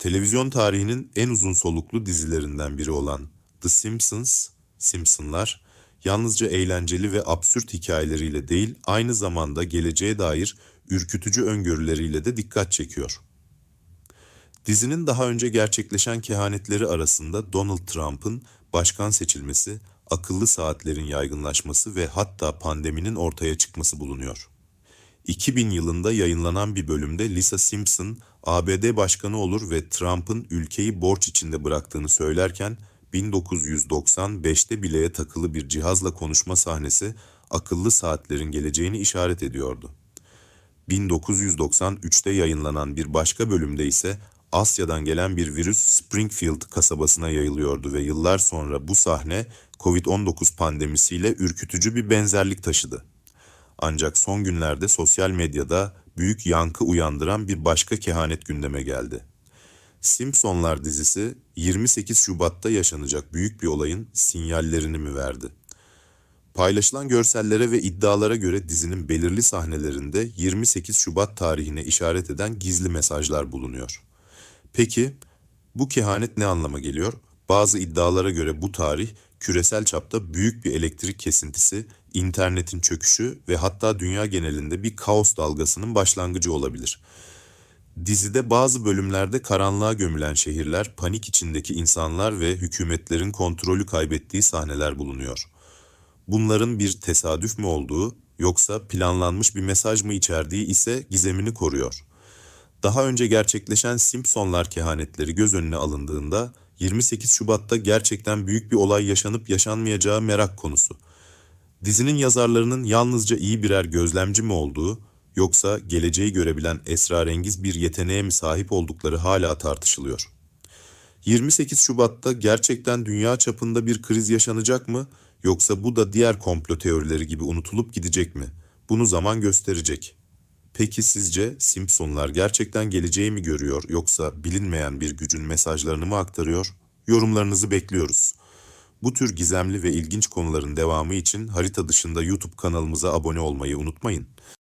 Televizyon tarihinin en uzun soluklu dizilerinden biri olan The Simpsons, Simpsonlar, yalnızca eğlenceli ve absürt hikayeleriyle değil, aynı zamanda geleceğe dair ürkütücü öngörüleriyle de dikkat çekiyor. Dizinin daha önce gerçekleşen kehanetleri arasında Donald Trump'ın başkan seçilmesi, akıllı saatlerin yaygınlaşması ve hatta pandeminin ortaya çıkması bulunuyor. 2000 yılında yayınlanan bir bölümde Lisa Simpson, ABD başkanı olur ve Trump'ın ülkeyi borç içinde bıraktığını söylerken 1995'te bileğe takılı bir cihazla konuşma sahnesi akıllı saatlerin geleceğini işaret ediyordu. 1993'te yayınlanan bir başka bölümde ise Asya'dan gelen bir virüs Springfield kasabasına yayılıyordu ve yıllar sonra bu sahne COVID-19 pandemisiyle ürkütücü bir benzerlik taşıdı. Ancak son günlerde sosyal medyada büyük yankı uyandıran bir başka kehanet gündeme geldi. Simpsonlar dizisi 28 Şubat'ta yaşanacak büyük bir olayın sinyallerini mi verdi? Paylaşılan görsellere ve iddialara göre dizinin belirli sahnelerinde 28 Şubat tarihine işaret eden gizli mesajlar bulunuyor. Peki bu kehanet ne anlama geliyor? Bazı iddialara göre bu tarih küresel çapta büyük bir elektrik kesintisi, internetin çöküşü ve hatta dünya genelinde bir kaos dalgasının başlangıcı olabilir. Dizide bazı bölümlerde karanlığa gömülen şehirler, panik içindeki insanlar ve hükümetlerin kontrolü kaybettiği sahneler bulunuyor. Bunların bir tesadüf mü olduğu yoksa planlanmış bir mesaj mı içerdiği ise gizemini koruyor. Daha önce gerçekleşen Simpsonlar kehanetleri göz önüne alındığında 28 Şubat'ta gerçekten büyük bir olay yaşanıp yaşanmayacağı merak konusu. Dizinin yazarlarının yalnızca iyi birer gözlemci mi olduğu yoksa geleceği görebilen esrarengiz bir yeteneğe mi sahip oldukları hala tartışılıyor. 28 Şubat'ta gerçekten dünya çapında bir kriz yaşanacak mı yoksa bu da diğer komplo teorileri gibi unutulup gidecek mi? Bunu zaman gösterecek. Peki sizce Simpsonlar gerçekten geleceği mi görüyor yoksa bilinmeyen bir gücün mesajlarını mı aktarıyor? Yorumlarınızı bekliyoruz. Bu tür gizemli ve ilginç konuların devamı için harita dışında YouTube kanalımıza abone olmayı unutmayın.